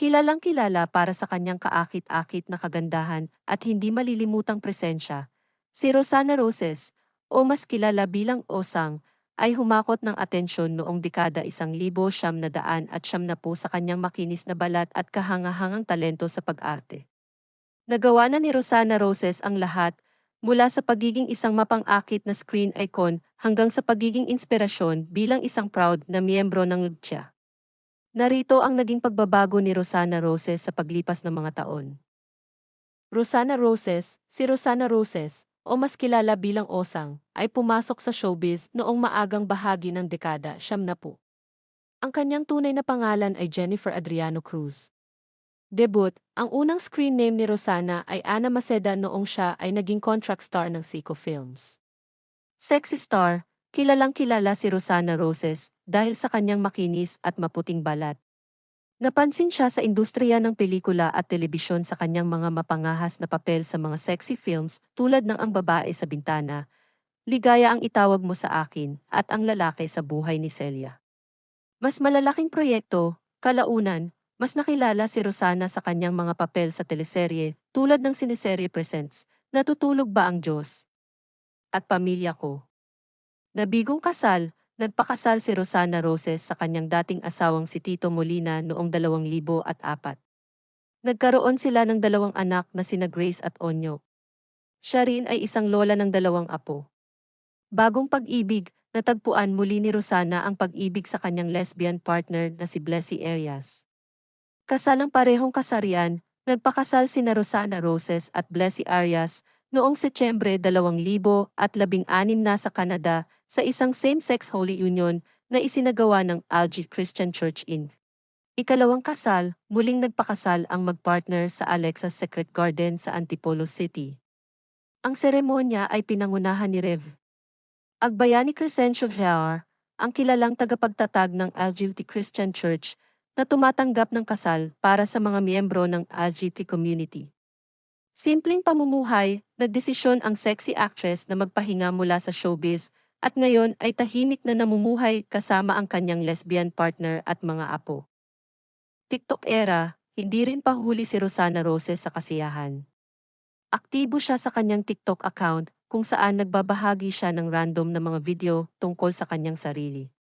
Kilalang kilala para sa kanyang kaakit-akit na kagandahan at hindi malilimutang presensya. Si Rosana Roses, o mas kilala bilang Osang, ay humakot ng atensyon noong dekada isang libo siyam na daan at siyam na po sa kanyang makinis na balat at kahangahangang talento sa pag-arte. Nagawa na ni Rosana Roses ang lahat, mula sa pagiging isang mapang-akit na screen icon hanggang sa pagiging inspirasyon bilang isang proud na miyembro ng LGBTIA. Narito ang naging pagbabago ni Rosana Roses sa paglipas ng mga taon. Rosana Roses, si Rosana Roses, o mas kilala bilang Osang, ay pumasok sa showbiz noong maagang bahagi ng dekada siyam na po. Ang kanyang tunay na pangalan ay Jennifer Adriano Cruz. Debut, ang unang screen name ni Rosana ay Ana Maceda noong siya ay naging contract star ng Seiko Films. Sexy star, kilalang kilala si Rosana Roses dahil sa kanyang makinis at maputing balat. Napansin siya sa industriya ng pelikula at telebisyon sa kanyang mga mapangahas na papel sa mga sexy films tulad ng Ang Babae sa Bintana, Ligaya ang itawag mo sa akin at Ang Lalaki sa Buhay ni Celia. Mas malalaking proyekto, kalaunan, mas nakilala si Rosana sa kanyang mga papel sa teleserye tulad ng Siniserye Presents, Natutulog ba ang Diyos? At Pamilya Ko. Nabigong kasal, nagpakasal si Rosana Roses sa kanyang dating asawang si Tito Molina noong 2004. Nagkaroon sila ng dalawang anak na sina Grace at Onyo. Siya rin ay isang lola ng dalawang apo. Bagong pag-ibig, natagpuan muli ni Rosana ang pag-ibig sa kanyang lesbian partner na si Blessy Arias. Kasalang parehong kasarian, nagpakasal sina Rosana Roses at Blessy Arias noong Setyembre 2016 na sa Canada sa isang same-sex holy union na isinagawa ng Algi Christian Church Inc. Ikalawang kasal, muling nagpakasal ang magpartner sa Alexa's Secret Garden sa Antipolo City. Ang seremonya ay pinangunahan ni Rev. Agbayani Crescencio Jr., ang kilalang tagapagtatag ng LGBT Christian Church, na tumatanggap ng kasal para sa mga miyembro ng LGBT community. Simpleng pamumuhay, nagdesisyon ang sexy actress na magpahinga mula sa showbiz at ngayon ay tahimik na namumuhay kasama ang kanyang lesbian partner at mga apo. TikTok era, hindi rin pahuli si Rosana Roses sa kasiyahan. Aktibo siya sa kanyang TikTok account kung saan nagbabahagi siya ng random na mga video tungkol sa kanyang sarili.